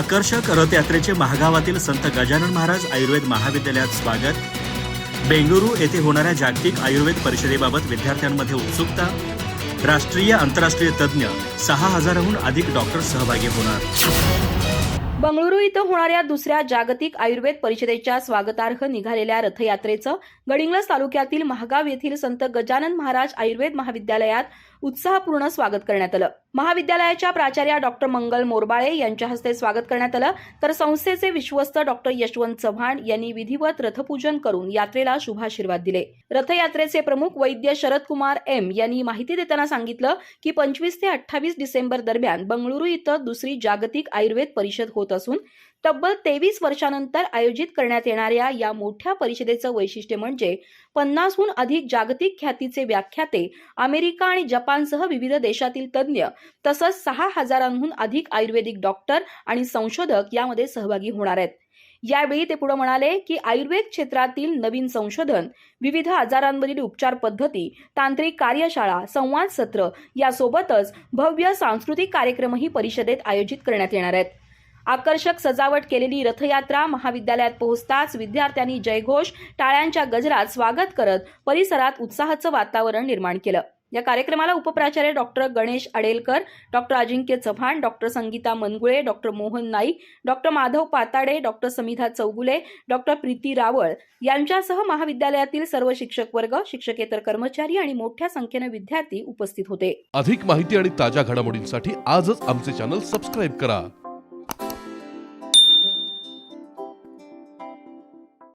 आकर्षक रथयात्रेचे महागावातील संत गजानन महाराज आयुर्वेद महाविद्यालयात स्वागत. बेंगळुरू येथे होणाऱ्या जागतिक आयुर्वेद परिषदेबाबत विद्यार्थ्यांमध्ये उत्सुकता. राष्ट्रीय आंतरराष्ट्रीय तज्ज्ञ सहा हजाराहून अधिक डॉक्टर सहभागी होणार. बंगळुरू इथं होणाऱ्या दुसऱ्या जागतिक आयुर्वेद परिषदेच्या स्वागतार्ह निघालेल्या रथयात्रेचं गडिंग्लस तालुक्यातील महागाव येथील संत गजानन महाराज आयुर्वेद महाविद्यालयात उत्साहपूर्ण स्वागत करण्यात आलं. महाविद्यालयाच्या प्राचार्या डॉक्टर मंगल मोरबाळे यांच्या हस्ते स्वागत करण्यात आलं. तर संस्थेचे विश्वस्त डॉक्टर यशवंत चव्हाण यांनी विधिवत रथपूजन करून यात्रेला शुभाशीर्वाद दिले. रथयात्रेचे प्रमुख वैद्य शरद कुमार एम यांनी माहिती देताना सांगितलं की पंचवीस ते अठ्ठावीस डिसेंबर दरम्यान बंगळुरू इथं दुसरी जागतिक आयुर्वेद परिषद होत होत असून तब्बल तेवीस वर्षानंतर आयोजित करण्यात येणाऱ्या या मोठ्या परिषदेचं वैशिष्ट्य म्हणजे पन्नासहून अधिक जागतिक ख्यातीचे व्याख्याते अमेरिका आणि जपानसह विविध देशातील तज्ज्ञ तसंच सहा हजारांहून अधिक आयुर्वेदिक डॉक्टर आणि संशोधक यामध्ये सहभागी होणार आहेत. यावेळी ते पुढे म्हणाले की आयुर्वेद क्षेत्रातील नवीन संशोधन विविध आजारांवरील उपचार पद्धती तांत्रिक कार्यशाळा संवाद सत्र यासोबतच भव्य सांस्कृतिक कार्यक्रमही परिषदेत आयोजित करण्यात येणार आहेत. आकर्षक सजावट केलेली रथयात्रा महाविद्यालयात पोहोचताच विद्यार्थ्यांनी जयघोष टाळ्यांच्या गजरात स्वागत करत परिसरात उत्साहाचं वातावरण निर्माण केलं. या कार्यक्रमाला उपप्राचार्य doctor Ganesh Adelkar doctor Ajinkya Chavan doctor Sangeeta Mangule doctor Mohan Naik doctor Madhav Patade doctor Samidha Chougule doctor Preeti Rawal यांच्यासह महाविद्यालयातील सर्व शिक्षक वर्ग शिक्षकेतर कर्मचारी आणि मोठ्या संख्येने विद्यार्थी उपस्थित होते. अधिक माहिती आणि ताज्या घडामोडींसाठी आजच आमचे चॅनल सबस्क्राईब करा.